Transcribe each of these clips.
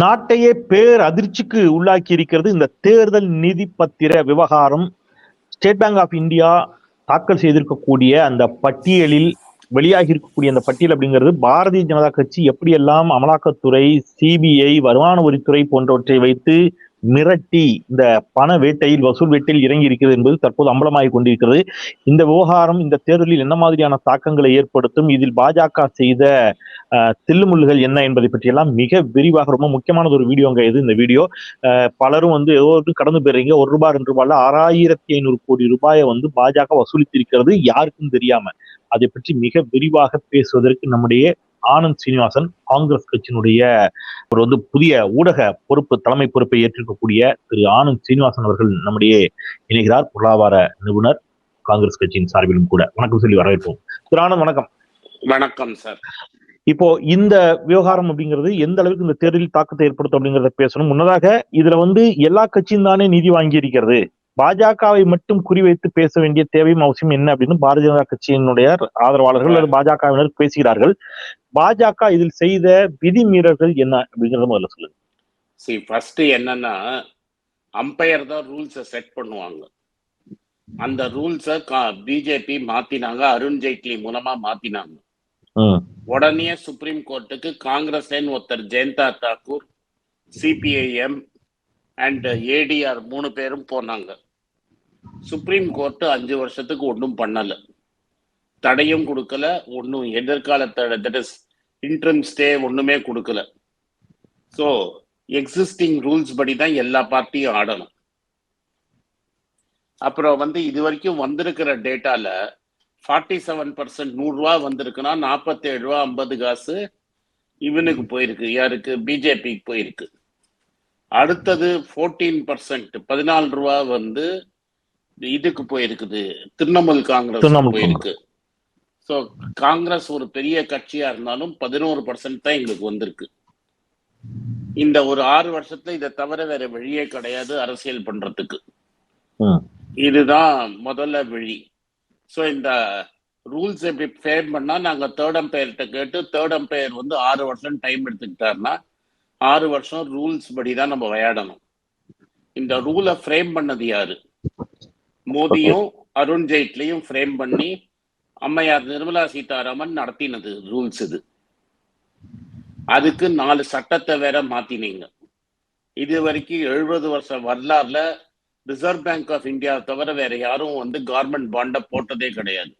நாட்டையே பேர் அதிர்ச்சிக்கு உள்ளாக்கி இருக்கிறது இந்த தேர்தல் நிதி பத்திர விவகாரம். ஸ்டேட் பேங்க் ஆஃப் இந்தியா தாக்கல் செய்திருக்கக்கூடிய அந்த பட்டியலில் வெளியாகி இருக்கக்கூடிய அந்த பட்டியல் அப்படிங்கிறது பாரதிய ஜனதா கட்சி எப்படியெல்லாம் அமலாக்கத்துறை சிபிஐ வருமான வரித்துறை போன்றவற்றை வைத்து மிரட்டி இந்த பண வேட்டையில் வசூல் வேட்டையில் இறங்கி இருக்கிறது என்பது தற்போது அம்பலமாகி கொண்டிருக்கிறது. இந்த விவகாரம் இந்த தேர்தலில் என்ன மாதிரியான தாக்கங்களை ஏற்படுத்தும் இதில் பாஜக செய்த அஹ், என்ன என்பதை பற்றியெல்லாம் மிக விரிவாக ரொம்ப முக்கியமானது ஒரு வீடியோங்க இது இந்த வீடியோ. அஹ், பலரும் வந்து ஏதோ ஒரு கடந்து போயிருங்க ஒரு ரூபாய் ரெண்டு ரூபாய்ல ஆறாயிரத்தி ஐநூறு கோடி ரூபாயை வந்து பாஜக வசூலித்திருக்கிறது யாருக்கும் தெரியாம. அதை பற்றி மிக விரிவாக பேசுவதற்கு நம்முடைய ஆனந்த் சீனிவாசன் காங்கிரஸ் கட்சியினுடைய ஒரு வந்து புதிய ஊடக பொறுப்பு தலைமை பொறுப்பை ஏற்றிருக்கக்கூடிய திரு ஆனந்த் சீனிவாசன் அவர்கள் நம்முடைய இணைகிறார். பொருளாதார நிபுணர் காங்கிரஸ் கட்சியின் சார்பிலும் கூட. வணக்கம் சொல்லி வரவேற்போம். திரு ஆனந்த் வணக்கம். வணக்கம் சார். இப்போ இந்த விவகாரம் அப்படிங்கிறது எந்த அளவுக்கு இந்த தேர்தலில் தாக்கத்தை ஏற்படுத்தும் அப்படிங்கறத பேசணும். முன்னதாக இதுல வந்து எல்லா கட்சியும் தானே நிதி வாங்கி இருக்கிறது பாஜகவை மட்டும் குறிவைத்து பேச வேண்டிய தேவையும் அவசியம் என்ன அப்படின்னு பாரதிய ஜனதா கட்சியினுடைய ஆதரவாளர்கள் அல்லது பாஜகவினர் பேசுகிறார்கள். பாஜக இதில் செய்த விதிமீறல்கள் என்ன அப்படிங்கறத முதல்ல சொல்லுங்க. சி ஃபர்ஸ்ட் என்னன்னா அம்பையர் தான் ரூல்ஸை செட் பண்ணுவாங்க. அந்த ரூல்ஸை பிஜேபி மாத்தினாங்க அருண் ஜேட்லி மூலமா மாத்தினாங்க. உடனே சுப்ரீம் கோர்ட்டுக்கு காங்கிரஸ்லேன்னு ஒருத்தர் Jayanta Thakur CPIM and ADR மூணு பேரும் போனாங்க. சுப்ரீம் கோர்ட்டு அஞ்சு வருஷத்துக்கு ஒன்றும் பண்ணல. தடையும் கொடுக்கல ஒன்றும் எதிர்கால தட் இஸ் இன்ட்ரம் ஸ்டே ஒன்றுமே கொடுக்கல. ஸோ எக்ஸிஸ்டிங் ரூல்ஸ் படி தான் எல்லா பார்ட்டியும் ஆடணும். அப்புறம் வந்து இது வரைக்கும் வந்திருக்கிற டேட்டால ஃபார்ட்டி செவன் பர்சன்ட் நூறுரூவா வந்திருக்குன்னா நாற்பத்தேழு ரூபா ஐம்பது காசு இவனுக்கு போயிருக்கு யாருக்கு? பிஜேபிக்கு போயிருக்கு. அடுத்தது ஃபோர்டீன் பர்சன்ட் பதினாலு ரூபா வந்து இதுக்கு போயிருக்குது. திரிணாமுல் காங்கிரஸ் போயிருக்கு. ஸோ காங்கிரஸ் ஒரு பெரிய கட்சியா இருந்தாலும் பதினோரு பர்சன்ட் தான் எங்களுக்கு வந்திருக்கு. இந்த ஒரு ஆறு வருஷத்துல இதை தவிர வேற வழியே கிடையாது அரசியல் பண்றதுக்கு. இதுதான் முதல்ல வழி. ஸோ இந்த ரூல்ஸ் எப்படி ஃப்ரேம் பண்ணா நாங்க தேர்ட் அம்பையர்கிட்ட கேட்டு தேர்ட் அம்பையர் வந்து ஆறு வருஷம் டைம் எடுத்துக்கிட்டாருன்னா ஆறு வருஷம் ரூல்ஸ் படி தான் நம்ம விளையாடணும். இந்த ரூலை ஃப்ரேம் பண்ணது யாரு? மோடியும் அருண் ஜேட்லியும் ஃப்ரேம் பண்ணி அம்மையார் நிர்மலா சீதாராமன் நடத்தினது ரூல்ஸ் இது. அதுக்கு நாலு சட்டத்தை வேற மாத்தினீங்க. இது வரைக்கும் எழுபது வருஷம் வரலாறுல ரிசர்வ் பேங்க் ஆஃப் இந்தியா தவிர வேற யாரும் வந்து கவர்மெண்ட் பாண்டை போட்டதே கிடையாது.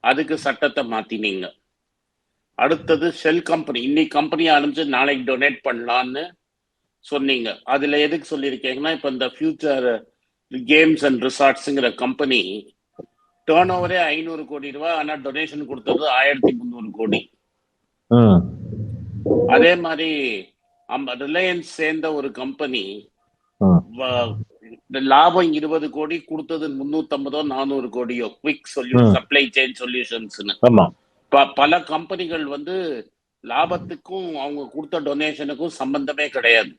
அதுக்கு சட்டத்தை மாத்தினீங்க. அடுத்தது ஷெல் கம்பெனி இன்னைக்கு கம்பெனி ஆரம்பிச்சு நாளைக்கு டொனேட் பண்ணலான்னு சொன்னீங்க. அதுல எதுக்கு சொல்லியிருக்கீங்கன்னா இப்ப இந்த ஃபியூச்சர் கேம்ஸ் அண்ட் ரிசார்ட்ஸுங்கிற கம்பெனி டேர்ன் ஓவரே ஐநூறு கோடி ரூபாய் ஆனா டொனேஷன் கொடுத்தது ஆயிரத்தி முந்நூறு கோடி. அதே மாதிரி ரிலையன்ஸ் சேர்ந்த ஒரு கம்பெனி லாபம் இருபது கோடி கொடுத்தது முன்னூத்தம்பதோ நானூறு கோடியோ. Quick solution. சப்ளை செயின் சொல்யூஷன்ஸ்னு பல கம்பெனிகள் வந்து லாபத்துக்கும் அவங்க கொடுத்த டொனேஷனுக்கும் சம்பந்தமே கிடையாது.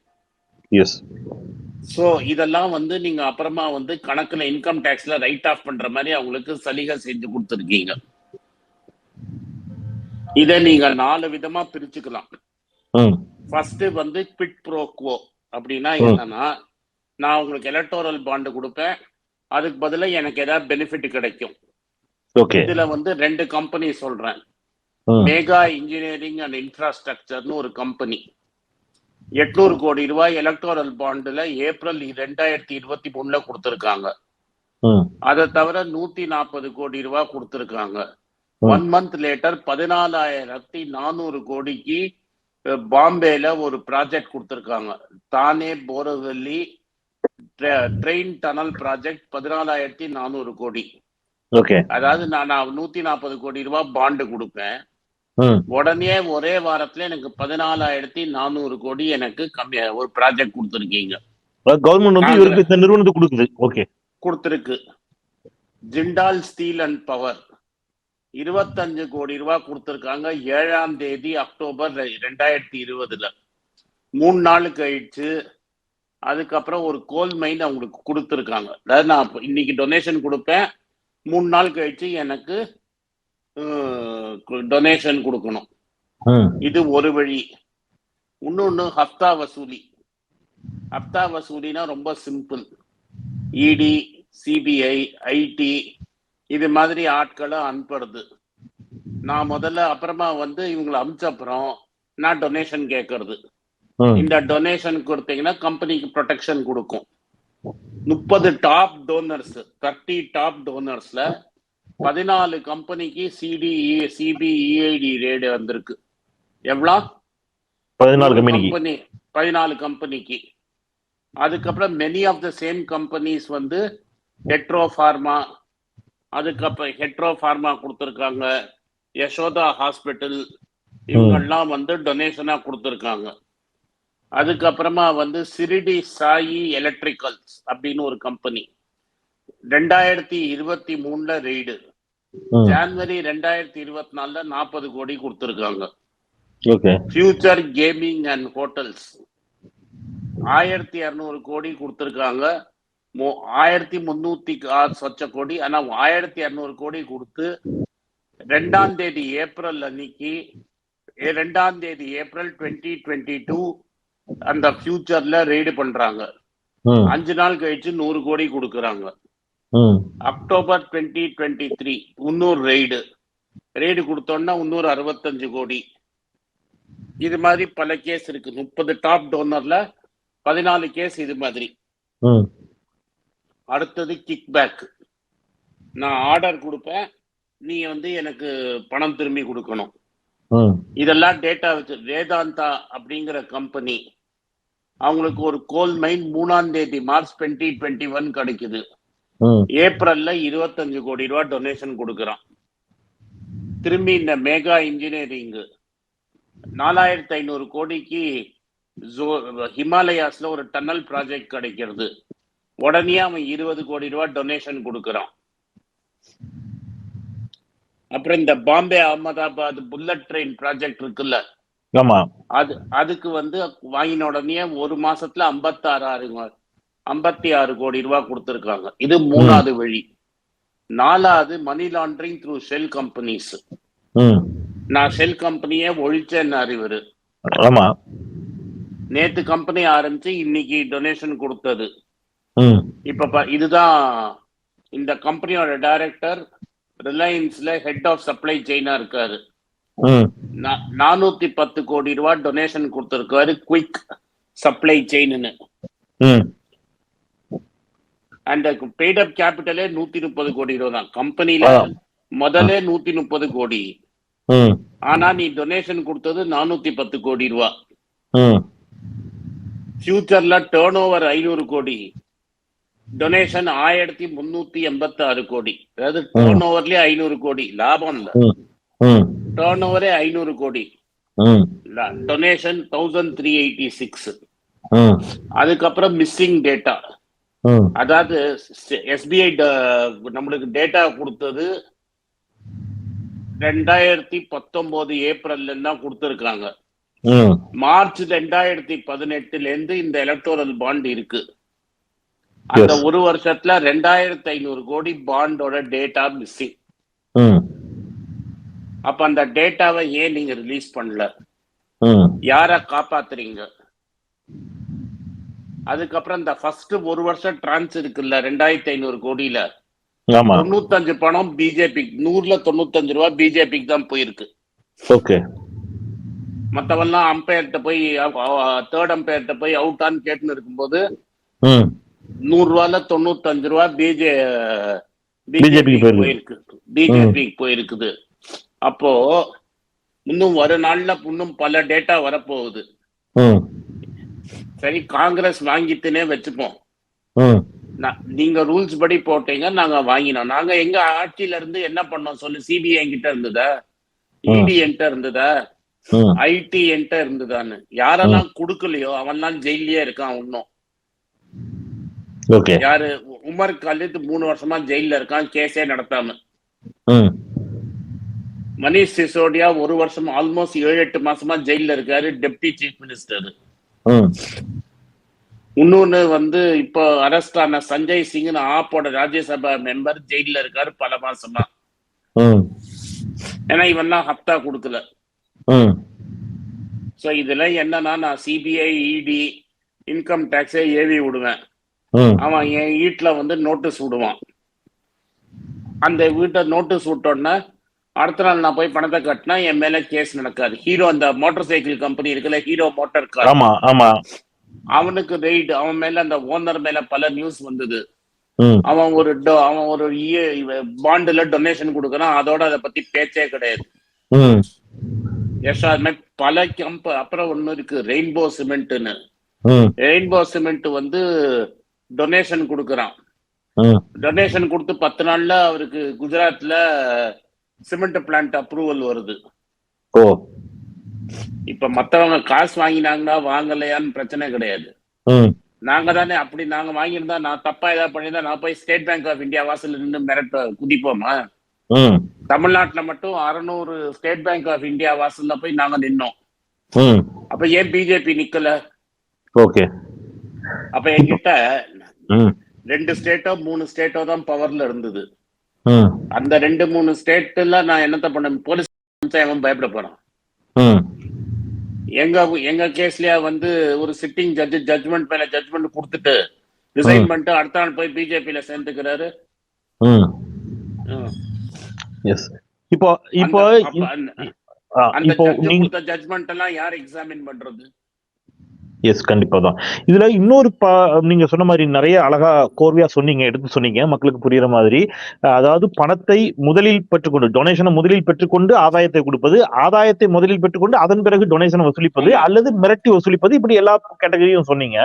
சோ இதெல்லாம் வந்து நீங்க அப்புறமா வந்து கணக்குல இன்கம் டேக்ஸ்ல ரைட் ஆஃப் பண்ற மாதிரி அவங்களுக்கு சலுகை செஞ்சு கொடுத்துருக்கீங்க. இத நீங்க நாலு விதமா பிரிச்சுக்கலாம். ஃபர்ஸ்ட் வந்து குவிட் ப்ரோ குவோ அப்படின்னா. என்னன்னா நான் உங்களுக்கு எலக்டோரல் பாண்டு கொடுப்பேன். அதுக்கு பதிலா எனக்கு ஏதாவது பெனிஃபிட் கிடைக்கும். இதுல வந்து ரெண்டு கம்பெனி சொல்றேன். மேகா இன்ஜினியரிங் அண்ட் இன்ஃப்ராஸ்ட்ரக்சர்னு ஒரு கம்பெனி எட்நூறு கோடி ரூபாய் எலக்டோரல் பாண்டுல ஏப்ரல் ரெண்டாயிரத்தி இருபத்தி மூணுல கொடுத்துருக்காங்க. அதை தவிர நூத்தி நாற்பது கோடி ரூபாய் கொடுத்துருக்காங்க. ஒன் மந்த் லேட்டர் பதினாலாயிரத்தி நானூறு கோடிக்கு பாம்பேல ஒரு ப்ராஜெக்ட் கொடுத்துருக்காங்க. தானே போரவல்லி ட்ரெயின் டனல் ப்ராஜெக்ட் பதினாலாயிரத்தி நானூறு கோடி. ஓகே. அதாவது நான் நூத்தி நாற்பது கோடி ரூபாய் பாண்டு கொடுப்பேன். உடனே ஒரே வாரத்துல எனக்கு பதினாலாயிரத்தி நானூறு கோடி எனக்கு கம்மியா ஒரு ப்ராஜெக்ட் கொடுத்துருக்கீங்க. கவர்மெண்ட் வந்து இவருக்கு இந்த நிறுவனத்துக்கு கொடுக்குது. ஓகே கொடுத்துருக்கு. Jindal steel and power. இருபத்தஞ்சு கோடி ரூபாய் கொடுத்துருக்காங்க. ஏழாம் தேதி அக்டோபர் ரெண்டாயிரத்தி இருபதுல. மூணு நாள் கழிச்சு அதுக்கப்புறம் ஒரு கோல் மைன் அவங்களுக்கு கொடுத்துருக்காங்க. அதாவது நான் இன்னைக்கு டொனேஷன் கொடுப்பேன். மூணு நாள் கழிச்சு எனக்கு டொனேஷன் கொடுக்கணும். இது ஒரு வழி. இன்னொன்னு ஹப்தா வசூலி. ஹப்தா வசூலினா ரொம்ப சிம்பிள் இடி சிபிஐ ஐடி இது மாதிரி ஆட்களை அனுப்புறது. நான் முதல்ல அப்புறமா வந்து இவங்களை அமிச்ச அப்புறம் நான் டொனேஷன் கேட்கறது. இந்த டொனேஷன் கொடுத்தீங்கன்னா கம்பெனிக்கு ப்ரொடெக்ஷன் கொடுக்கும். முப்பது டாப் டோனர்ஸ் தேர்ட்டி டாப் டோனர்ஸ்ல பதினாலு கம்பெனிக்கு சிடி சிபிஇஐடி ரேடு வந்திருக்கு. எவ்வளோ? பதினாலு கம்பெனி பதினாலு கம்பெனிக்கு. அதுக்கப்புறம் many of the same companies வந்து ஹெட்ரோ ஃபார்மா அதுக்கப்புறம் ஹெட்ரோ ஃபார்மா கொடுத்துருக்காங்க. யசோதா ஹாஸ்பிட்டல் இவங்கெல்லாம் வந்து டொனேஷனா கொடுத்துருக்காங்க. அதுக்கப்புறமா வந்து சிரிடி சாயி எலக்ட்ரிக்கல்ஸ் அப்படின்னு ஒரு கம்பெனி ரெண்டாயிரத்தி இருபத்தி மூணுல ரெய்டு ஜான்வரி ரெண்டாயிரத்தி இருபத்தி நாலுல நாற்பது கோடி கொடுத்துருக்காங்க. ஃபியூச்சர் கேமிங் அண்ட் ஹோட்டல்ஸ் ஆயிரத்தி இரநூறு கோடி கொடுத்துருக்காங்க. ஆயிரத்தி முன்னூத்தி சொச்ச கோடி. ஆனா ஆயிரத்தி இரநூறு கோடி கொடுத்து ரெண்டாம் தேதி ஏப்ரல் அன்னைக்கு ரெண்டாம் தேதி ஏப்ரல் டுவெண்ட்டி டுவெண்ட்டி டூ அந்த ஃபியூச்சர்ல ரெய்டு பண்றாங்க. அஞ்சு நாள் கழிச்சு நூறு கோடி கொடுக்குறாங்க. அக்டோபர் டுவெண்ட்டி டுவெண்ட்டி த்ரீ இன்னொரு ரெய்டு. ரெய்டு கொடுத்தோன்னா இன்னொரு அறுபத்தஞ்சு கோடி. இது மாதிரி பல கேஸ் இருக்கு. முப்பது டாப் டோனர்ல பதினாலு கேஸ் இது மாதிரி. அடுத்தது கிக் பேக் நான் ஆர்டர் கொடுப்பேன். நீ வந்து எனக்கு பணம் திரும்பி கொடுக்கணும். இதெல்லாம் டேட்டா வச்சு வேதாந்தா அப்படிங்கிற கம்பெனி அவங்களுக்கு ஒரு கோல் மைன் மூணாம் தேதி மார்ச் டுவெண்ட்டி டுவெண்ட்டி ஒன் கிடைக்குது. ஏப்ரல்ல இருபத்தஞ்சு கோடி ரூபாய் டொனேஷன் கொடுக்குறான். திரும்பி இந்த மேகா இன்ஜினியரிங் நாலாயிரத்தி ஐநூறு கோடிக்கு ஹிமாலயாஸ்ல ஒரு டன்னல் ப்ராஜெக்ட் கிடைக்கிறது. உடனே அவன் இருபது கோடி ரூபாய் டொனேஷன் கொடுக்குறான். அப்புறம் இந்த Bombay Ahmedabad bullet train project இருக்குல்ல? அது அதுக்கு வந்து வாங்கின உடனே ஒரு மாசத்துல ஐம்பத்தாறு ஆறு ஐம்பத்தி ஆறு கோடி ரூபாய் கொடுத்துருக்காங்க. இது மூணாவது வழி. நாலாவது money laundering through shell companies நான் ஷெல் கம்பெனியே ஒழிச்சேன்னு இவரு. ஆமா. நேத்து கம்பெனி ஆரம்பிச்சு இன்னைக்கு டொனேஷன் கொடுத்தது. இப்ப இதுதான் இந்த கம்பெனியோட டைரக்டர் ரிலையன்ஸ்ல ஹெட் ஆஃப் சப்ளை செயினா இருக்காரு. நானூத்தி பத்து கோடி ரூபாய் டொனேஷன் கொடுத்திருக்காரு குயிக் சப்ளை செயின்னு அண்ட் பெய்ட் அப் கேபிட்டலே நூத்தி முப்பது கோடி ரூபா தான் கம்பெனில ஆ. முதல்ல நூத்தி முப்பது கோடி ஆனா நீ டொனேஷன் கொடுத்தது நானூத்தி பத்து கோடி ரூபா. ஃபியூச்சர்ல டேர்ன் ஓவர் ஐநூறு கோடி. டொனேஷன் ஆயிரத்தி முன்னூத்தி எண்பத்தி ஆறு கோடி. அதாவது டேர்ன் ஓவர்லயே ஐநூறு கோடி. லாபம் இல்ல. டேர்ன் ஓவரே ஐநூறு crore. Donation thousand three eighty six அதுக்கப்புறம் மிஸ்ஸிங் டேட்டா அதாவது எஸ்பிஐ நம்மளுக்கு டேட்டா கொடுத்தது ரெண்டாயிரத்தி பத்தொன்பது ஏப்ரல்ல தான் கொடுத்துருக்காங்க மார்ச் ரெண்டாயிரத்தி பதினெட்டுல இருந்து இந்த எலக்டோரல் பாண்ட் இருக்கு. அந்த. ஒரு வருஷத்துல ரெண்டாயிரத்தி ஐநூறு கோடி பாண்டோட டேட்டா மிஸ்ஸிங் அப்ப அந்த டேட்டாவை ஏன் நீங்க ரிலீஸ் பண்ணல? யார காப்பாத்துறீங்க? அதுக்கப்புறம் இந்த ஃபர்ஸ்ட் ஒரு வருஷம் டிரான்ஸ் இருக்குல்ல ரெண்டாயிரத்தி ஐநூறு கோடியில. தொண்ணூத்தஞ்சு பணம் பிஜேபி நூறுல தொண்ணூத்தஞ்சு ரூபா பிஜேபிக்கு தான் போயிருக்கு. ஓகே. மத்தவெல்லாம் அம்பையர்கிட்ட போய் தேர்ட் அம்பையர்கிட்ட போய் அவுட்டான்னு கேட்டுன்னு இருக்கும்போது நூறு ரூபால தொண்ணூத்தஞ்சு ரூபா பிஜே BJP க்கு போயிருக்கு. பிஜேபிக்கு போயிருக்குது. அப்போ இன்னும் வர நாள்ல இன்னும் பல டேட்டா வரப்போகுது. சரி காங்கிரஸ் வாங்கிட்டுனே வச்சுப்போம். நீங்க ரூல்ஸ் படி போட்டீங்க நாங்க வாங்கினோம். நாங்க எங்க ஆட்சியில இருந்து என்ன பண்ணோம் சொல்லு? சிபிஐ என்கிட்ட இருந்ததா? இடி என்கிட்ட இருந்ததா? ஐடி என்கிட்ட இருந்ததான்னு. யாரெல்லாம் கொடுக்கலையோ அவன்லாம் ஜெயிலே இருக்கான் இன்னும். யாரு? உமர் கலித் மூணு வருஷமா ஜெயில்ல இருக்கான் கேஸே நடத்தாம. மணிஷ் சிசோடியா ஒரு வருஷம் ஆல்மோஸ்ட் ஏழு எட்டு மாசமா ஜெயில்ல இருக்காரு டெப்டி சீஃப் மினிஸ்டர் இன்னொன்னு வந்து இப்போ அரெஸ்ட் ஆன சஞ்சய் சிங்னு ஆப்போட ராஜ்யசபா மெம்பர் ஜெயில்ல இருக்காரு பல மாசமா. ஏன்னா இவன்லாம் ஹப்தா கொடுக்கல. சோ இதுல என்னன்னா நான் சிபிஐ இடி இன்கம் டேக்ஸே ஏவி விடுவேன். அவன் என் வீட்டுல வந்து நோட்டீஸ் விடுவான். அந்த வீட்டை நோட்டீஸ் விட்டோன்னா அடுத்த நாள் நான் போய் பணத்தை கட்டினா என் மேல கேஸ் நடக்காது. ஹீரோ அந்த மோட்டார் சைக்கிள் கம்பெனி இருக்குல்ல ஹீரோ மோட்டார் கார் ஆமா ஆமா. அவனுக்கு ரெய்டு அவன் மேல அந்த ஓனர் மேல பல நியூஸ் வந்தது. அவன் ஒரு அவன் ஒரு பாண்டுல டொனேஷன் கொடுக்கறான் அதோட அதை பத்தி பேச்சே கிடையாது. ம். எஸ் அது மாதிரி பல கம்ப அப்புறம் ஒண்ணு இருக்கு ரெயின்போ சிமெண்ட்னு ரெயின்போ சிமெண்ட் வந்து டொனேஷன் கொடுக்கறான். டொனேஷன் கொடுத்து பத்து நாள்ல அவருக்கு குஜராத்ல சிமெண்ட் பிளான்ட் அப்ரூவல் வருது. ஓ. இப்ப மத்தவங்க காசு வாங்கினாங்கன்னா வாங்கலையான்னு பிரச்சனை கிடையாது. நாங்க தானே அப்படி நாங்க வாங்கியிருந்தா நான் தப்பா ஏதாவது பண்ணியிருந்தா நான் போய் ஸ்டேட் பேங்க் ஆஃப் இந்தியா வாசல்ல நின்று மிரட்ட குதிப்போமா? தமிழ்நாட்டுல மட்டும் அறுநூறு ஸ்டேட் பேங்க் ஆஃப் இந்தியா வாசல்ல போய் நாங்க நின்னோம். அப்ப ஏன் பிஜேபி நிக்கல? ஓகே. அப்ப என்கிட்ட ரெண்டு ஸ்டேட்டோ மூணு ஸ்டேட்டோ தான் பவர்ல இருந்தது. அந்த ரெண்டு மூணு ஸ்டேட்ல நான் என்னத்த பண்ண போலீஸ் அவன் பயப்பட போறான். எங்க எங்க கேஸ்லயா வந்து ஒரு சிட்டிங் ஜட்ஜ் ஜட்மெண்ட் மேல ஜட்மெண்ட் கொடுத்துட்டு ரிசைன். பண்ணிட்டு அடுத்த நாள் போய் பிஜேபியில சேர்ந்துக்கிறாரு. இப்போ இப்போ அந்த- ஜட்மெண்ட் எல்லாம் யார் எக்ஸாமின் பண்றது? எஸ் கண்டிப்பா தான். இதுல இன்னொரு ப நீங்க சொன்ன மாதிரி நிறைய அழகா கோர்வையா சொன்னீங்க எடுத்து சொன்னீங்க மக்களுக்கு புரியுற மாதிரி. அதாவது பணத்தை முதலில் பெற்றுக்கொண்டு டொனேஷனை முதலில் பெற்றுக்கொண்டு ஆதாயத்தை கொடுப்பது ஆதாயத்தை முதலில் பெற்றுக்கொண்டு அதன் பிறகு டொனேஷனை வசூலிப்பது அல்லது மிரட்டி வசூலிப்பது இப்படி எல்லா கேட்டகரியும் சொன்னீங்க.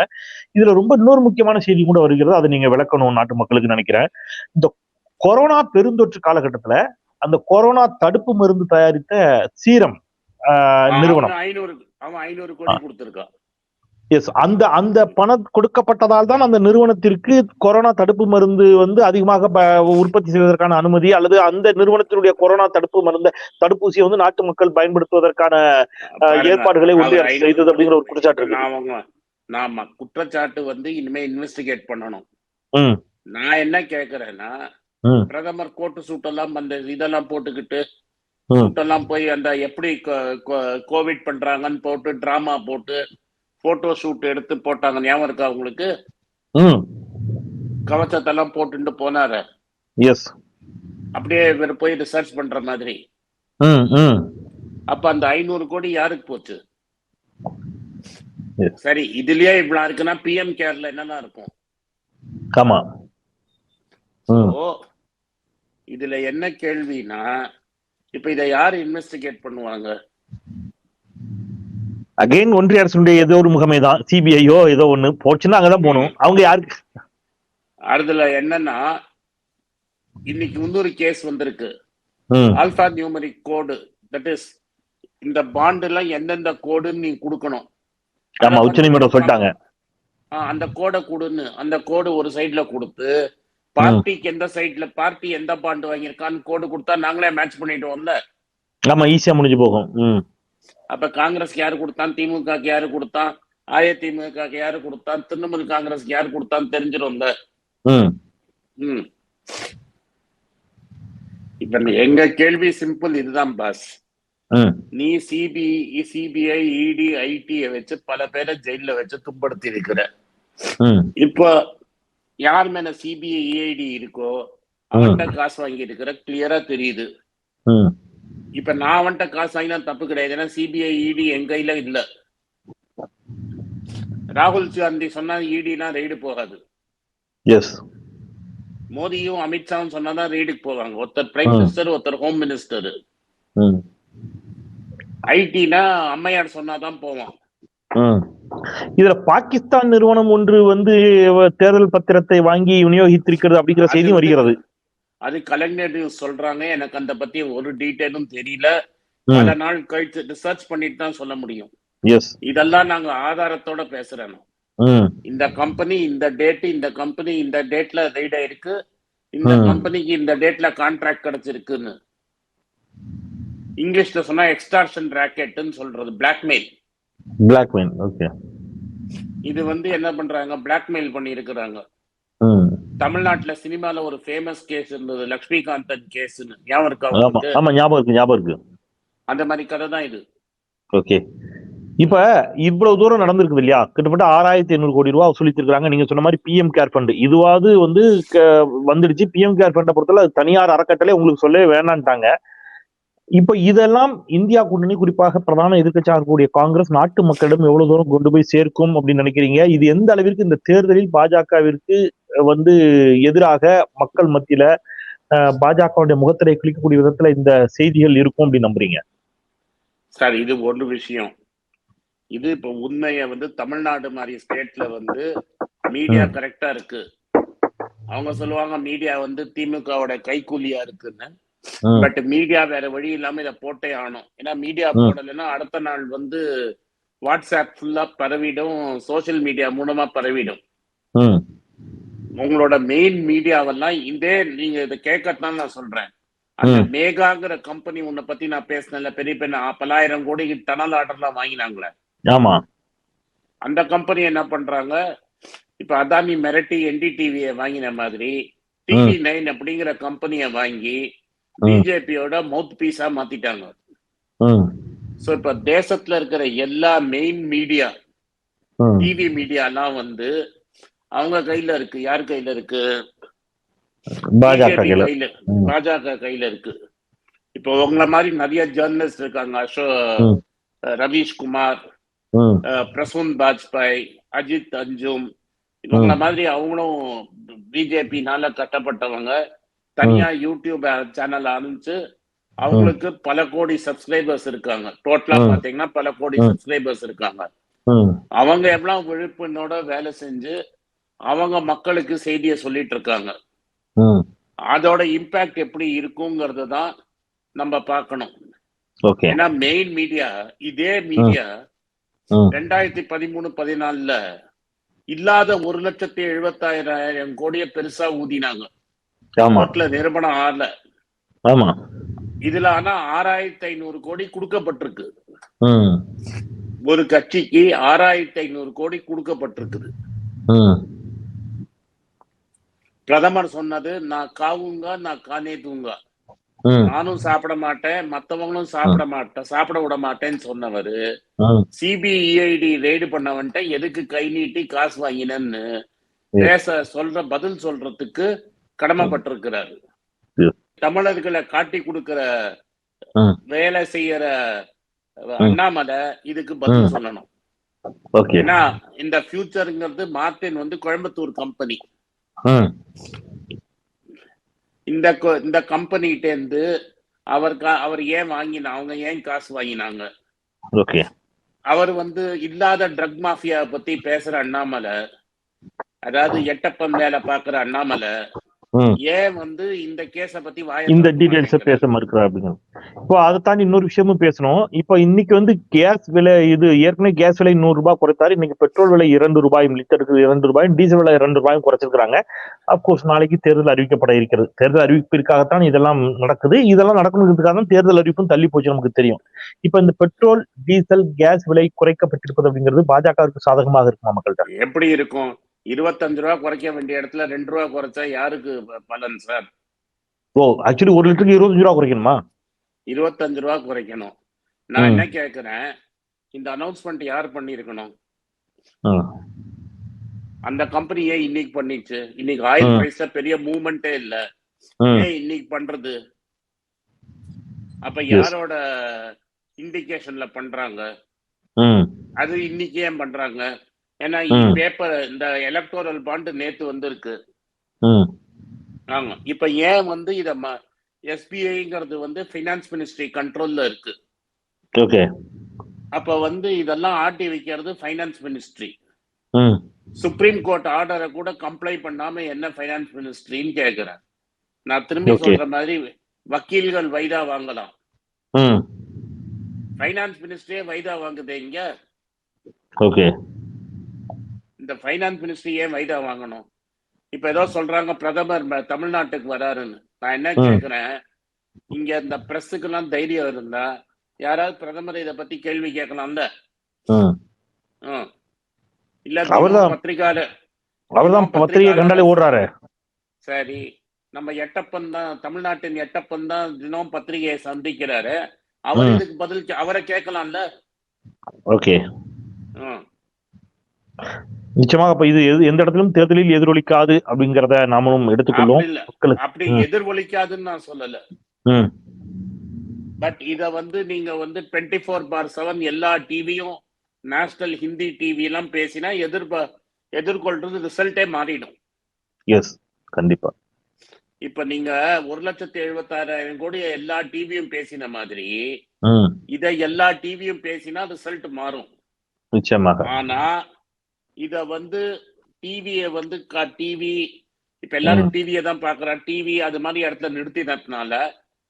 இதுல ரொம்ப இன்னொரு முக்கியமான செய்தி கூட வருகிறது. அதை நீங்க விளக்கணும் நாட்டு மக்களுக்கு நினைக்கிறேன். இந்த கொரோனா பெருந்தொற்று காலகட்டத்துல அந்த கொரோனா தடுப்பு மருந்து தயாரித்த சீரம் நிறுவனம். ஐநூறு ஐநூறு கோடி கொடுத்திருக்கான். எஸ் அந்த அந்த பணம் கொடுக்கப்பட்டதால் தான் அந்த நிறுவனத்திற்கு கொரோனா தடுப்பு மருந்து வந்து அதிகமாக உற்பத்தி செய்வதற்கான அனுமதி அல்லது அந்த நிறுவனத்தினுடைய கொரோனா தடுப்பு மருந்து தடுப்பூசியை வந்து நாட்டு மக்கள் பயன்படுத்துவதற்கான ஏற்பாடுகளை ஒன்றிய அரசு செய்தது அப்படிங்கிற ஒரு குற்றச்சாட்டு இருக்கு. நாம குற்றச்சாட்டு வந்து இனிமே இன்வெஸ்டிகேட் பண்ணணும். நான் என்ன கேக்குறேன்னா பிரதமர் கோட்டு சூட்டெல்லாம் அந்த இதெல்லாம் போட்டுக்கிட்டு. சூட்டெல்லாம் போய் அந்த எப்படி கோவிட் பண்றாங்கன்னு போட்டு டிராமா போட்டு போட்டோ ஷூட் எடுத்து போட்டாங்க. ஞாபகம் இருக்கா உங்களுக்கு? கவச்சத்தெல்லாம் போட்டுட்டு போனாரு. எஸ் அப்படியே இவர் போய் ரிசர்ச் பண்ற மாதிரி. அப்ப அந்த ஐநூறு கோடி யாருக்கு போச்சு. சரி இதுலயே இவ்வளவு இருக்குன்னா பிஎம் கேர்ல என்னென்ன இருக்கும்? ஆமா இதுல என்ன கேள்வினா இப்ப இதை யாரு இன்வெஸ்டிகேட் பண்ணுவாங்க? அகைன் ஒன்றிய அரசுடைய ஏதோ ஒரு முகமை தான். சிபிஐயோ ஏதோ ஒண்ணு போச்சுன்னா அங்கதான் போகணும். அவங்க யாருக்கு அதுல என்னன்னா இன்னைக்கு இன்னொரு கேஸ் வந்திருக்கு. Alpha numeric code that is இந்த பாண்ட் எல்லாம் எந்தெந்த கோடுன்னு நீ கொடுக்கணும். ஆமா உச்சநீதிமன்றம் சொல்லிட்டாங்க. ஆ, அந்த கோடை கொடுன்னு அந்த கோடு ஒரு சைடுல கொடுத்து பார்ட்டிக்கு எந்த சைடுல பார்ட்டி எந்த பாண்ட் வாங்கியிருக்கான்னு கோடு கொடுத்தா நாங்களே மேட்ச் பண்ணிட்டோம்ல ஆமா ஈஸியா முடிஞ்சு போகும். அப்ப காங்கிரஸ்க்கு யாரு கொடுத்தான்? திமுகக்கு யாரு கொடுத்தான்? அதிமுகக்கு யாரு கொடுத்தான்? திரிணாமுல் காங்கிரஸ்க்கு யாரு கொடுத்தான்னு தெரிஞ்சிடும்ல இப்ப எங்க கேள்வி சிம்பிள் இதுதான் பாஸ். நீ சிபி சிபிஐ இடி ஐடி வச்சு பல பேரை ஜெயில வச்சு துன்படுத்தி இருக்கிற இப்போ யார் மேல சிபிஐ இஐடி இருக்கோ அவன்கிட்ட காசு வாங்கி இருக்கிற கிளியரா தெரியுது. இப்ப நான் அவன்கிட்ட காசு வாங்கினா தப்பு கிடையாது. ஏன்னா சிபிஐ இடி என் கையில இல்ல. ராகுல் காந்தி சொன்னா இடினா ரெய்டு போகாது. எஸ் மோடியும் அமித்ஷாவும் சொன்னாதான் ரெய்டுக்கு போவாங்க. ஒருத்தர் பிரைம். மினிஸ்டர் ஒருத்தர் ஹோம் மினிஸ்டர் ஐடினா அம்மையார் சொன்னாதான் போவான். இதுல பாகிஸ்தான் நிறுவனம் ஒன்று வந்து தேர்தல் பத்திரத்தை வாங்கி விநியோகித்திருக்கிறது அப்படிங்கிற வந்து- வருகிறது. அது கலைஞர் சொல்றாங்க. எனக்கு அந்த பத்தி ஒரு டீட்டெயிலும் தெரியல. பல நாள் கழிச்சு ரிசர்ச் பண்ணிட்டு தான் சொல்ல முடியும். இதெல்லாம் நாங்க ஆதாரத்தோட பேசுறேன் நான். ம். இந்த கம்பெனி இந்த டேட் இந்த கம்பெனி இந்த டேட்ல ரெய்ட் ஆயிருக்கு. இந்த. கம்பெனிக்கு இந்த டேட்ல கான்ட்ராக்ட் கிடைச்சிருக்குன்னு. இங்கிலீஷ்ல சொன்னா எக்ஸ்டார்ஷன் ராக்கெட்னு சொல்றது பிளாக்மெயில் பிளாக்மெயில் ஓகே இது வந்து என்ன பண்றாங்க? பிளாக்மெயில் பண்ணி இருக்கிறாங்க தமிழ்நாட்டுல சினிமால ஒரு ஃபேமஸ் கேஸ் இருந்தது லக்ஷ்மிகாந்தன் கேஸ்னு ஞாபகம் இருக்கா ஆமா ஞாபகம் இருக்கு ஞாபகம் இருக்கு. அந்த மாதிரி கதை தான் இது. ஓகே. இப்ப இவ்வளவு தூரம் நடந்திருக்குது இல்லையா? கிட்டத்தட்ட ஆறாயிரத்தி ஐநூறு கோடி ரூபாய் வசூலித்திருக்காங்க நீங்க சொன்ன மாதிரி பிஎம் கேர் ஃபண்ட் இதுவாவது வந்து வந்துடுச்சு. பிஎம் கேர் ஃபண்டை பொறுத்தவரை அது தனியார் அறக்கட்டளை உங்களுக்கு சொல்லவே வேணான்ட்டாங்க. இப்ப இதெல்லாம் இந்தியா கூட்டணி குறிப்பாக பிரதான எதிர்க்கட்சியாக இருக்கக்கூடிய காங்கிரஸ் நாட்டு மக்களிடம் எவ்வளவு தூரம் கொண்டு போய் சேர்க்கும் அப்படின்னு நினைக்கிறீங்க? இது எந்த அளவிற்கு இந்த தேர்தலில் பாஜகவிற்கு வந்து எதிராக மக்கள் மத்தியில பாஜகவுடைய முகத்திரை கிளிக்கக்கூடிய விதத்துல இந்த செய்திகள் இருக்கும் அப்படின்னு நம்புறீங்க? சார் இது ஒரு விஷயம். இது இப்ப உண்மைய வந்து தமிழ்நாடு மாதிரி ஸ்டேட்ல வந்து மீடியா கரெக்டா இருக்கு. அவங்க சொல்லுவாங்க மீடியா வந்து திமுகவோட கைக்கூலியா இருக்குன்னு. பட் மீடியா வேற வழி இல்லாம இதை போட்டே ஆகணும். ஏன்னா மீடியா. போடலைன்னா அடுத்த நாள் வந்து வாட்ஸ்அப் ஃபுல்லா பரவிடும் சோஷியல் மீடியா மூலமா பரவிடும். உங்களோட மெயின் மீடியாவெல்லாம் இதே நீங்க இதை கேட்கத்தான் நான் சொல்றேன். அந்த. மேகாங்கிற கம்பெனி உன்னை பத்தி நான் பேசினேன்ல பெரிய பெரிய நான் பல்லாயிரம் கோடிக்கு டனல் ஆர்டர்லாம் வாங்கினாங்களே. ஆமா. அந்த கம்பெனி என்ன பண்றாங்க? இப்ப அதானி மிரட்டி என்டிடிவியை வாங்கின மாதிரி டிவி நைன் அப்படிங்கிற கம்பெனியை வாங்கி. பிஜேபியோட மவுத் பீஸா மாத்திட்டாங்க. சோ இப்ப தேசத்துல இருக்கிற எல்லா மெயின் மீடியா டிவி மீடியாலாம் வந்து அவங்க கையில இருக்கு. யார் கையில இருக்கு? பாஜக கையில. பாஜக கையில இருக்கு. இப்போ உங்களை மாதிரி நிறைய ஜேர்னலிஸ்ட் இருக்காங்க. அசோ ம். ரவீஷ் குமார் ம், அஹ், பிரசூன் பாஜ்பாய் அஜித் அஞ்சும் இவங்கள மாதிரி அவங்களும் பிஜேபினால கட்டப்பட்டவங்க. தனியா யூடியூப் சேனல் ஆரம்பிச்சு அவங்களுக்கு பல கோடி சப்ஸ்கிரைபர்ஸ் இருக்காங்க. டோட்டலா. பாத்தீங்கன்னா பல கோடி. சப்ஸ்கிரைபர்ஸ் இருக்காங்க. அவங்க எவ்வளவு விழிப்புணோட வேலை செஞ்சு அவங்க மக்களுக்கு செய்தியை சொல்லிட்டு இருக்காங்க. அதோட இம்பாக்ட் எப்படி இருக்குங்கிறது தான் நம்ம பார்க்கணும். ஏன்னா மெயின் மீடியா இதே மீடியா ரெண்டாயிரத்தி பதிமூணு பதினாலுல இல்லாத ஒரு லட்சத்தி எழுபத்தாயிரம் கோடியை பெருசா ஊதினாங்க. நிறுவனம் ஆகல ஆமா. இதுல ஆனா ஆறாயிரத்தி ஐநூறு கோடி கொடுக்கப்பட்டிருக்கு. ஒரு கட்சிக்கு ஆறாயிரத்தி ஐநூறு கோடி கொடுக்கப்பட்டிருக்குது. பிரதமர் சொன்னது நான் காவுங்க நான் கானே தூங்க. நானும் சாப்பிட மாட்டேன் மத்தவங்களும் சாப்பிட மாட்டேன் சாப்பிட விட மாட்டேன்னு சொன்னவரு. சிபிஐடி ரெய்டு பண்ணவன்ட்ட எதுக்கு கை நீட்டி காசு வாங்கினேன்னு பேச சொல்ற பதில் சொல்றதுக்கு கடமைப்பட்டிருக்கிறாரு. தமிழர்களை காட்டி கொடுக்கிற. வேலை செய்யற அண்ணாமலை இதுக்கு பதில் சொல்லணும். ஏன்னா இந்த ஃபியூச்சருங்கிறது மார்டின் வந்து கோயம்புத்தூர் கம்பெனி. இந்த இந்த கம்பெனிகிட்ட இருந்து அவர் அவர் ஏன் வாங்கினா அவங்க ஏன் காசு வாங்கினாங்க? ஓகே. அவர் வந்து இல்லாத ட்ரக் மாஃபியா பத்தி பேசுற அண்ணாமலை அதாவது எட்டப்பன் வேலை பாக்குற அண்ணாமலை. ஏன் வந்து இந்த கேஸ பத்தி இந்த டீடைல்ஸ? பேச மறுக்கிறார் அப்படிங்கிறது இப்போ அதை தாண்டி இன்னொரு விஷயமும் பேசணும். இப்போ இன்னைக்கு வந்து கேஸ் விலை இது ஏற்கனவே கேஸ் விலை நூறு ரூபாய் குறைத்தாரு. இன்னைக்கு பெட்ரோல் விலை இரண்டு ரூபாய் லிட்டருக்கு இரண்டு ரூபாயும் டீசல் விலை இரண்டு ரூபாயும் குறைச்சிருக்காங்க அப்கோர்ஸ் நாளைக்கு தேர்தல் அறிவிக்கப்பட இருக்கிறது. தேர்தல் அறிவிப்பிற்காகத்தான் இதெல்லாம் நடக்குது. இதெல்லாம் நடக்கணுங்கிறதுக்காக தான் தேர்தல் அறிவிப்பும் தள்ளி போச்சு நமக்கு தெரியும். இப்போ இந்த பெட்ரோல் டீசல் கேஸ் விலை குறைக்கப்பட்டிருப்பது அப்படிங்கிறது பாஜகவுக்கு சாதகமாக இருக்குமா மக்கள்கிட்ட? எப்படி இருக்கும்? இருபத்தஞ்சு ரூபா குறைக்க வேண்டிய இடத்துல ரெண்டு ரூபா குறைச்சா யாருக்கு பலன் சார்? ஓ ஆக்சுவலி ஒரு லிட்டருக்கு இருபத்தஞ்சு ரூபா குறைக்கணுமா? இருபத்தஞ்சு ரூபா குறைக்கணும். நான். என்ன கேக்குறேன் இந்த அனௌன்ஸ்மெண்ட் யார் பண்ணிருக்கணும் அந்த கம்பெனி ஏன் இன்னைக்கு பண்ணிச்சு? இன்னைக்கு ஆயில். பிரைஸ்ல பெரிய மூவ்மெண்டே இல்ல. ஏன் இன்னைக்கு பண்றது? அப்ப. யாரோட இண்டிகேஷன்ல பண்றாங்க? அது இன்னைக்கு ஏன் பண்றாங்க? ஏன்னா. பேப்பர் இந்த எலக்டோரல் பாண்ட் நேத்து வந்திருக்கு. ஆமா. இப்ப ஏன் வந்து இத எஸ்பிஐங்கிறது வந்து ஃபைனான்ஸ் மினிஸ்ட்ரி கண்ட்ரோல்ல இருக்கு. ஓகே. அப்ப வந்து இதெல்லாம் ஆட்டி வைக்கிறது ஃபைனான்ஸ் மினிஸ்ட்ரி சுப்ரீம் கோர்ட் ஆர்டரை கூட கம்ப்ளை பண்ணாம என்ன ஃபைனான்ஸ் மினிஸ்ட்ரின்னு கேக்குறேன். நான் திரும்பி. சொல்ற மாதிரி வக்கீல்கள் வைதா வாங்கலாம். ம், ஃபைனான்ஸ் மினிஸ்ட்ரியே வைதா வாங்குது இங்க. ஓகே. இந்த ஃபைனான்ஸ் மினிஸ்ட்ரி ஏன் வைதா வாங்கணும்? இப்ப ஏதோ சொல்றாங்க பிரதமர் தமிழ்நாட்டுக்கு வராருன்னு. நான் என்ன. கேக்குறேன்? இங்க இந்த பிரஸுக்கு எல்லாம் தைரியம் இருந்தா யாராவது பிரதமர் இத பத்தி கேள்வி கேட்கலாம்ல. இல்ல பத்திரிகால அவர்தான் பத்திரிகை கண்டாலே ஓடுறாரு. சரி நம்ம எட்டப்பன் தான் தமிழ்நாட்டின் எட்டப்பன் தான் தினம் பத்திரிகையை சந்திக்கிறாரு. அவர். இதுக்கு பதில் அவரை கேட்கலாம்ல? ஓகே. நிச்சயமாக அப்ப இது எந்த இடத்திலும் தேர்தலில் எதிரொலிக்காது அப்படிங்கறத நாமளும் எடுத்துக்கொள்வோம். அப்படி. எதிர்வலிக்காதுன்னு நான் சொல்லல. பட் இத வந்து நீங்க வந்து டுவெண்ட்டி ஃபோர் பார் செவன் எல்லா டிவியும் நேஷனல் ஹிந்தி டிவி எல்லாம் பேசினா எதிர்ப எதிர்கொள்றது ரிசல்ட்டே மாறிடும். எஸ் கண்டிப்பா. இப்ப நீங்க ஒரு லட்சத்தி எழுபத்தாறாயிரம் கோடி எல்லா டிவியும் பேசின மாதிரி இத எல்லா டிவியும் பேசினா ரிசல்ட் மாறும். நிச்சயமாக. ஆனா இத வந்து டிவிய வந்து டிவி இப்ப எல்லாரும் டிவியை தான் பாக்குறான். டிவி அது மாதிரி இடத்துல நிறுத்தினதுனால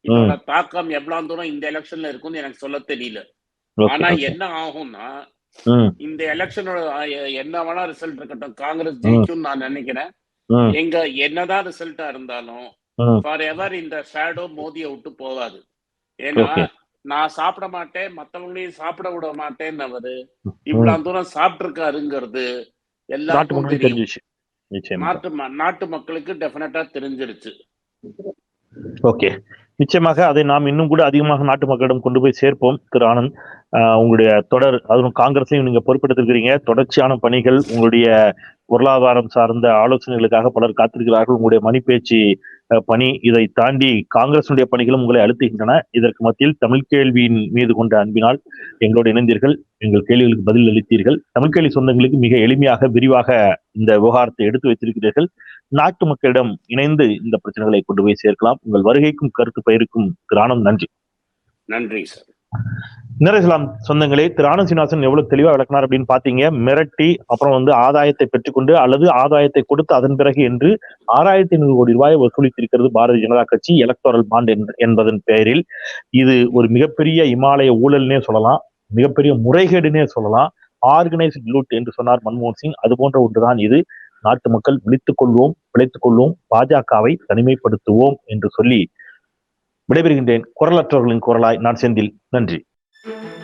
இதோட தாக்கம் எவ்வளவு தூரம் இந்த எலெக்ஷன்ல இருக்கும்னு எனக்கு சொல்ல தெரியல. ஆனா என்ன ஆகும்னா இந்த எலெக்ஷனோட என்ன வேணா ரிசல்ட் இருக்கட்டும். காங்கிரஸ் ஜெயிக்கும் நான் நினைக்கிறேன். எங்க என்னதான் ரிசல்ட்டா இருந்தாலும் ஃபார் எவர் இந்த ஷேடோ மோதியை விட்டு போகாது. ஏன்னா. நான் சாப்பிட மாட்டேன் மத்தவங்களையும் சாப்பிட விட மாட்டேன்னு அவரு இவ்வளவு தூரம் தெரியும். தெரிஞ்சிச்சு நிச்சயமா. நாட்டு நாட்டு மக்களுக்கு டெஃபினட்டா தெரிஞ்சிருச்சு. ஓகே. நிச்சயமாக அதை நாம் இன்னும் கூட அதிகமாக நாட்டு மக்களிடம் கொண்டு போய் சேர்ப்போம். திரு ஆனந்த் உங்களுடைய தொடர் அதுவும் காங்கிரஸையும் நீங்க பொறுப்பெடுத்திருக்கிறீங்க. தொடர்ச்சியான பணிகள் உங்களுடைய பொருளாதாரம் சார்ந்த ஆலோசனைகளுக்காக பலர் காத்திருக்கிறார்கள். உங்களுடைய மணி பேச்சு பணி இதை தாண்டி காங்கிரசுடைய பணிகளும் உங்களை அழுத்துகின்றன. இதற்கு மத்தியில் தமிழ் கேள்வியின் மீது கொண்ட அன்பினால் எங்களோடு இணைந்தீர்கள். எங்கள் கேள்விகளுக்கு பதில் அளித்தீர்கள். தமிழ் கேள்வி சொந்தங்களுக்கு மிக எளிமையாக விரிவாக இந்த விவகாரத்தை எடுத்து வைத்திருக்கிறீர்கள். நாட்டு மக்களிடம் இணைந்து இந்த பிரச்சனைகளை கொண்டு போய் சேர்க்கலாம். உங்கள் வருகைக்கும் கருத்து பயிருக்கும் கிராணம். நன்றி. நன்றி சார். நிறைசலாம் சொந்தங்களே திரு ஆனந்த் சீனிவாசன் எவ்வளவு தெளிவா விளக்குனார் அப்படின்னு பாத்தீங்க. மிரட்டி அப்புறம் வந்து ஆதாயத்தை பெற்றுக்கொண்டு அல்லது ஆதாயத்தை கொடுத்து அதன் பிறகு என்று ஆறாயிரத்தி ஐநூறு கோடி ரூபாயை வசூலித்திருக்கிறது பாரதிய ஜனதா கட்சி எலக்டோரல் பாண்ட் என்பதன் பெயரில். இது ஒரு மிகப்பெரிய இமாலய ஊழல்னே சொல்லலாம். மிகப்பெரிய முறைகேடுனே சொல்லலாம். ஆர்கனைஸ்ட் லூட் என்று சொன்னார் மன்மோகன் சிங். அது போன்ற ஒன்றுதான் இது. நாட்டு மக்கள் விழித்துக் கொள்வோம் பிழைத்துக் கொள்வோம் பாஜகவை தனிமைப்படுத்துவோம் என்று சொல்லி விடைபெறுகின்றேன். குரலற்றவர்களின் குரலாய் நான் செந்தில். நன்றி. Thank you.